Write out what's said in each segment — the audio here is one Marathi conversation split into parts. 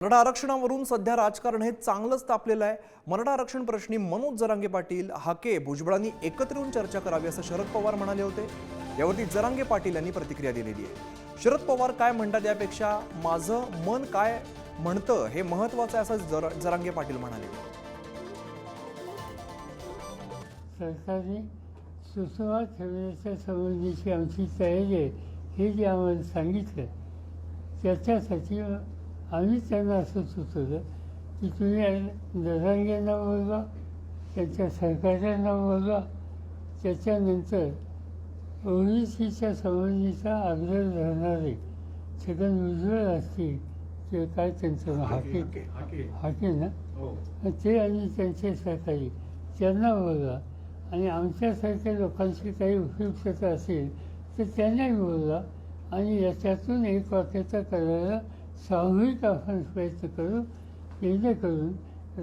मराठा आरक्षणावरून सध्या राजकारण हे चांगलंच तापलेलं आहे. मराठा आरक्षण प्रश्नी मनोज जरांगे पाटील हाके भुजबळांनी एकत्र येऊन चर्चा करावी असं शरद पवार म्हणाले होते. यावरती जरांगे पाटील यांनी प्रतिक्रिया दिलेली आहे. शरद पवार काय म्हणतात यापेक्षा माझं मन काय म्हणतं हे महत्वाचं आहे असं जर जरांगे पाटील म्हणाले. सरकारने सुसंवाद ठेवण्याच्या संबंधीची आमची तयारी आहे हे जे आम्हाला सांगितलं त्याच्यासाठी आम्ही त्यांना असं सुचवलं की तुम्ही दरांग्यांना बोलवा त्यांच्या सहकार्यांना बोलवा. त्याच्यानंतर ओबीसीच्या संबंधीचा आग्रह धरणारे छगन भुजबळ असतील किंवा काय त्यांचं? हाके हाके. ना? मग ते आणि त्यांचे सहकारी त्यांना बोलवा. आणि आमच्यासारख्या लोकांची काही उपयुक्तता असेल तर त्यांनाही बोलवा. आणि याच्यातून एक वाक्यता करायला सामूहिक आपण प्रयत्न करू जेणेकरून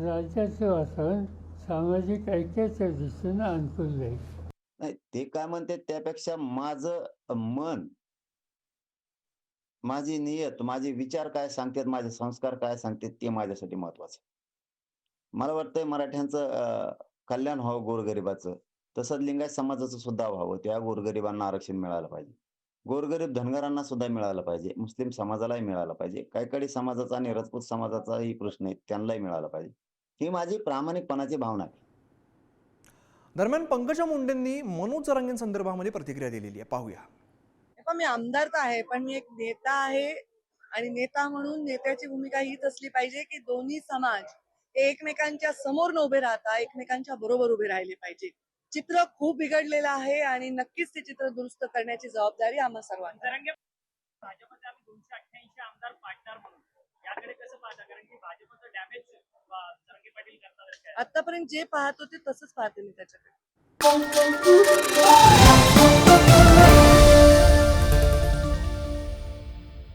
राज्याचं वातावरण सामाजिक ऐक्याच्या दृष्टीनं अनुकूल जाईल. नाही ते काय म्हणते त्यापेक्षा माझं मन माझी नियत माझे विचार काय सांगतात माझे संस्कार काय सांगतात ते माझ्यासाठी महत्वाचं मला वाटतंय मराठ्यांचं कल्याण व्हावं गोरगरिबाचं. तसंच लिंगायत समाजाचं सुद्धा व्हावं. त्या गोरगरिबांना आरक्षण मिळालं पाहिजे. गोरगरीब धनगरांना सुद्धा मिळालं पाहिजे. मुस्लिम समाजालाही मिळालं पाहिजे. कैकडी समाजाचा आणि राजपूत समाजाचाही प्रश्न आहे त्यांनाही मिळालं पाहिजे. ही माझी प्रामाणिकपणाची भावना आहे. दरम्यान पंकजा मुंडेंनी मनोज जरांगेंसंदर्भामध्ये प्रतिक्रिया दिलेली आहे. पाहूया. पण मी आमदार तर आहे पण मी एक नेता आहे आणि नेता म्हणून नेत्याची भूमिका हीच असली पाहिजे की दोन्ही समाज हे एकमेकांच्या समोर न उभे राहता एकमेकांच्या बरोबर उभे राहिले पाहिजे. चित्र खूप बिघडलेलं आहे आणि नक्कीच ते चित्र दुरुस्त करण्याची जबाबदारी आम्हा सर्वांना भाजपचे आम्ही दोनशे अठ्ठ्याऐंशी आमदार पाडणार म्हणून. याकडे कसं पाहता? कारण की भाजपचं डॅमेज जरांगे पाटील करतात आतापर्यंत जे पाहतो ते तसंच पाहते मी त्याच्याकडे.